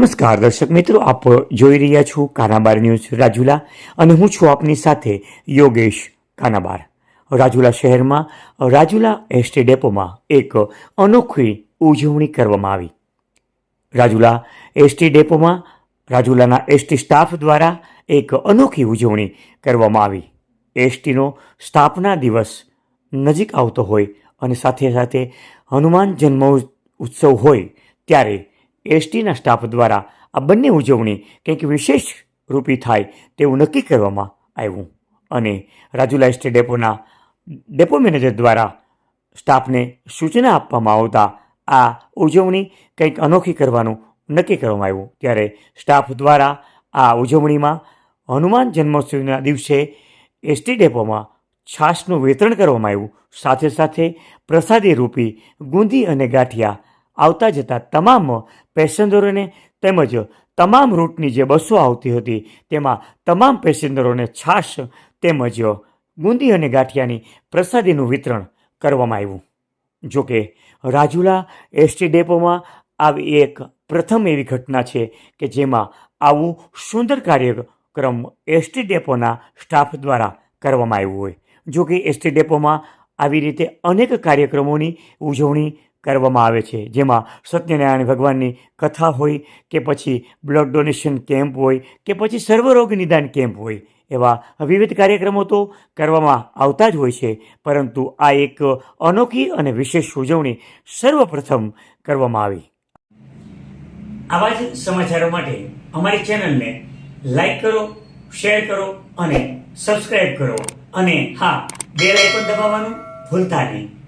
નમસ્કાર દર્શક મિત્રો, આપ જોઈ રહ્યા છો કાનાબાર ન્યૂઝ રાજુલા અને હું છું આપની સાથે યોગેશ કાનાબાર. રાજુલા શહેરમાં, રાજુલા એસટી ડેપોમાં એક અનોખી ઉજવણી કરવામાં આવી. રાજુલા એસટી ડેપોમાં, રાજુલાના એસટી સ્ટાફ દ્વારા એક અનોખી ઉજવણી કરવામાં આવી. એસટીનો સ્થાપના દિવસ નજીક આવતો હોય અને સાથે સાથે હનુમાન જન્મ ઉત્સવ હોય ત્યારે એસટીના સ્ટાફ દ્વારા આ બંને ઉજવણી કંઈક વિશેષ રૂપી થાય તેવું નક્કી કરવામાં આવ્યું. અને રાજુલા એસટી ડેપોના ડેપો મેનેજર દ્વારા સ્ટાફને સૂચના આપવામાં આવતા આ ઉજવણી કંઈક અનોખી કરવાનું નક્કી કરવામાં આવ્યું. ત્યારે સ્ટાફ દ્વારા આ ઉજવણીમાં હનુમાન જન્મોત્સવના દિવસે એસટી ડેપોમાં છાશનું વિતરણ કરવામાં આવ્યું. સાથે સાથે પ્રસાદી રૂપી ગુંદી અને ગાંઠિયા આવતા જતા તમામ પેસેન્જરોને તેમજ તમામ રૂટની જે બસો આવતી હતી, તેમાં તમામ પેસેન્જરોને છાશ તેમજ બુંદી અને ગાંઠિયાની પ્રસાદીનું વિતરણ કરવામાં આવ્યું. જોકે રાજુલા એસટી ડેપોમાં આવી એક પ્રથમ એવી ઘટના છે કે જેમાં આવું સુંદર કાર્યક્રમ એસટી ડેપોના સ્ટાફ દ્વારા કરવામાં આવ્યું હોય. જોકે એસટી ડેપોમાં આવી રીતે અનેક કાર્યક્રમોની ઉજવણી કરવામાં આવે છે. જેમાં સત્યનારાયણ ભગવાનની કથા હોય કે પછી બ્લડ ડોનેશન કેમ્પ હોય કે પછી સર્વરોગ નિદાન કેમ્પ હોય, એવા વિવિધ કાર્યક્રમો તો કરવામાં આવતા જ હોય છે. પરંતુ આ એક અનોખી અને વિશેષ ઉજવણી સર્વપ્રથમ કરવામાં આવી. આવા જ સમાચારો માટે અમારી ચેનલને લાઈક કરો, શેર કરો અને સબસ્ક્રાઈબ કરો. અને હા, બેલ આઇકોન દબાવવાનું ભૂલતા નહીં.